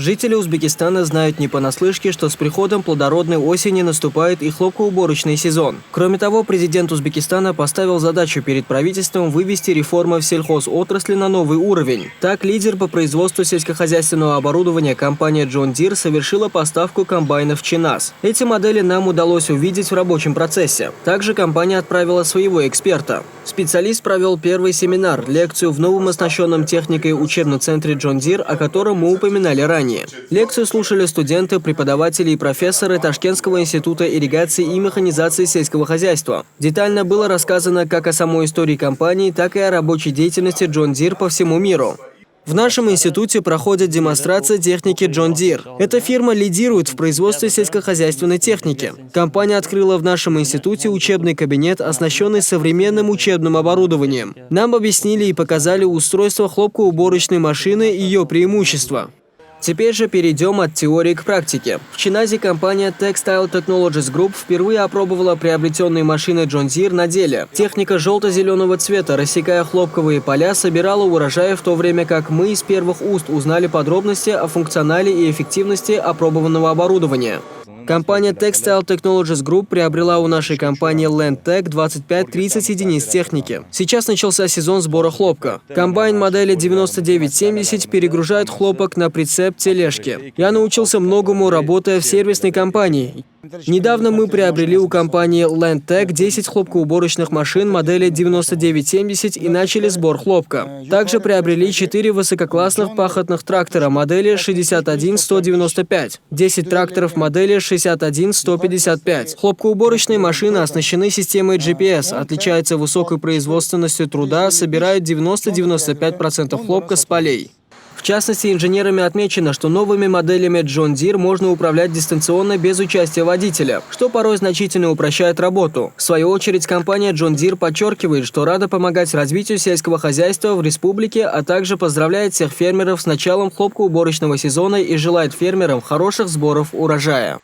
Жители Узбекистана знают не понаслышке, что с приходом плодородной осени наступает и хлопкоуборочный сезон. Кроме того, президент Узбекистана поставил задачу перед правительством вывести реформы в сельхозотрасли на новый уровень. Так, лидер по производству сельскохозяйственного оборудования компания John Deere совершила поставку комбайнов Чинас. Эти модели нам удалось увидеть в рабочем процессе. Также компания отправила своего эксперта. Специалист провел первый семинар, лекцию в новом оснащенном техникой учебном центре John Deere, о котором мы упоминали ранее. Лекцию слушали студенты, преподаватели и профессоры Ташкентского института ирригации и механизации сельского хозяйства. Детально было рассказано как о самой истории компании, так и о рабочей деятельности Джон Дир по всему миру. В нашем институте проходит демонстрация техники John Deere. Эта фирма лидирует в производстве сельскохозяйственной техники. Компания открыла в нашем институте учебный кабинет, оснащенный современным учебным оборудованием. Нам объяснили и показали устройство хлопкоуборочной машины и ее преимущества. Теперь же перейдем от теории к практике. В Чиназе компания Textile Technologies Group впервые опробовала приобретенные машины John Deere на деле. Техника желто-зеленого цвета, рассекая хлопковые поля, собирала урожаи в то время как мы из первых уст узнали подробности о функционале и эффективности опробованного оборудования. Компания Textile Technologies Group приобрела у нашей компании Landtech 25-30 единиц техники. Сейчас начался сезон сбора хлопка. Комбайн модели 9970 перегружает хлопок на прицеп тележки. Я научился многому, работая в сервисной компании. Недавно мы приобрели у компании Landtech 10 хлопкоуборочных машин модели 9970 и начали сбор хлопка. Также приобрели 4 высококлассных пахотных трактора модели 61195, 10 тракторов модели 61155. Хлопкоуборочные машины оснащены системой GPS, отличаются высокой производственностью труда, собирают 90-95% хлопка с полей. В частности, инженерами отмечено, что новыми моделями John Deere можно управлять дистанционно без участия водителя, что порой значительно упрощает работу. В свою очередь, компания John Deere подчеркивает, что рада помогать развитию сельского хозяйства в республике, а также поздравляет всех фермеров с началом хлопкоуборочного сезона и желает фермерам хороших сборов урожая.